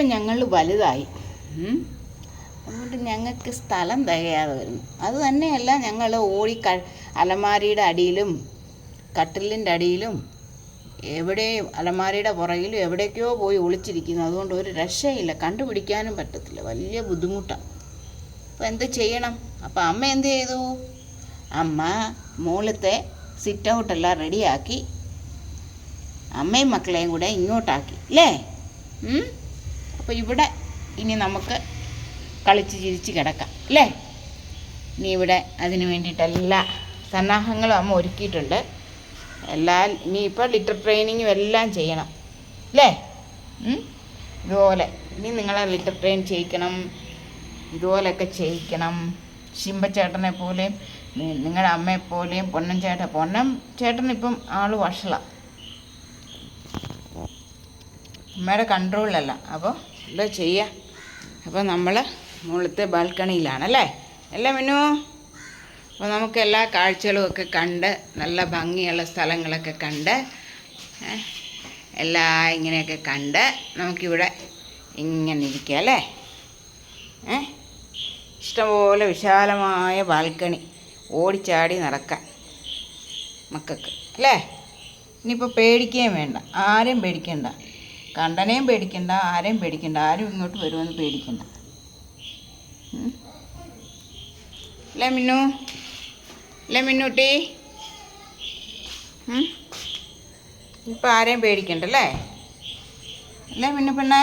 ഇപ്പം ഞങ്ങൾ വലുതായി. അതുകൊണ്ട് ഞങ്ങൾക്ക് സ്ഥലം തികയാതെ വരുന്നു. അത് തന്നെയല്ല ഞങ്ങൾ ഓടി ക അലമാരിയുടെ അടിയിലും കട്ടിലിന്റെ അടിയിലും എവിടെയും അലമാരിയുടെ പുറകിലും എവിടേക്കോ പോയി ഒളിച്ചിരിക്കുന്നു. അതുകൊണ്ട് ഒരു രക്ഷയില്ല. കണ്ടുപിടിക്കാനും പറ്റത്തില്ല. വലിയ ബുദ്ധിമുട്ടാണ് അപ്പോൾ എന്ത് ചെയ്യണം? അപ്പോൾ അമ്മ എന്ത് ചെയ്തു? അമ്മ മുകളിലത്തെ സിറ്റ് ഔട്ടെല്ലാം റെഡിയാക്കി അമ്മയും മക്കളെയും കൂടെ ഇങ്ങോട്ടാക്കി. അല്ലേ അപ്പോൾ ഇവിടെ ഇനി നമുക്ക് കളിച്ച് ചിരിച്ച് കിടക്കാം അല്ലേ? ഇനി ഇവിടെ അതിന് വേണ്ടിയിട്ട് എല്ലാ സന്നാഹങ്ങളും അമ്മ ഒരുക്കിയിട്ടുണ്ട്. എല്ലാ ഇനി ഇപ്പോൾ ലിറ്റർ ട്രെയിനിങ്ങും എല്ലാം ചെയ്യണം അല്ലേ? ഇതുപോലെ ഇനി നിങ്ങളെ ലിറ്റർ ട്രെയിൻ ചെയ്യിക്കണം ഇതുപോലെയൊക്കെ ചെയ്യിക്കണം. ശിമ്പച്ചേട്ടനെ പോലെയും നിങ്ങളുടെ അമ്മയെ പോലെയും പൊന്നൻ ചേട്ടൻ പൊന്നം ചേട്ടൻ ഇപ്പം ആൾ വഷളാണ് അമ്മയുടെ കൺട്രോളിലല്ല. അപ്പോൾ എന്താ ചെയ്യുക അപ്പോൾ നമ്മൾ മുകളിലത്തെ ബാൽക്കണിയിലാണല്ലേ? അല്ലേ മിനു അപ്പോൾ നമുക്ക് എല്ലാ കാഴ്ചകളും ഒക്കെ കണ്ട് നല്ല ഭംഗിയുള്ള സ്ഥലങ്ങളൊക്കെ കണ്ട് എല്ലാം ഇങ്ങനെയൊക്കെ കണ്ട് നമുക്കിവിടെ ഇങ്ങനെ ഇരിക്കുക അല്ലേ? ഏ ഇഷ്ടംപോലെ വിശാലമായ ബാൽക്കണി ഓടിച്ചാടി നടക്കാൻ മക്കൾക്ക്. അല്ലേ? ഇനിയിപ്പോൾ പേടിക്കുകയും വേണ്ട. ആരെയും പേടിക്കണ്ട. കണ്ടനെയും പേടിക്കണ്ട ആരെയും പേടിക്കണ്ട ആരും ഇങ്ങോട്ട് വരുമെന്ന് പേടിക്കണ്ട. അല്ലേ മിന്നു? അല്ലേ മിന്നൂട്ടി? ഇപ്പം ആരെയും പേടിക്കണ്ടല്ലേ അല്ലേ? മിന്നു പെണ്ണേ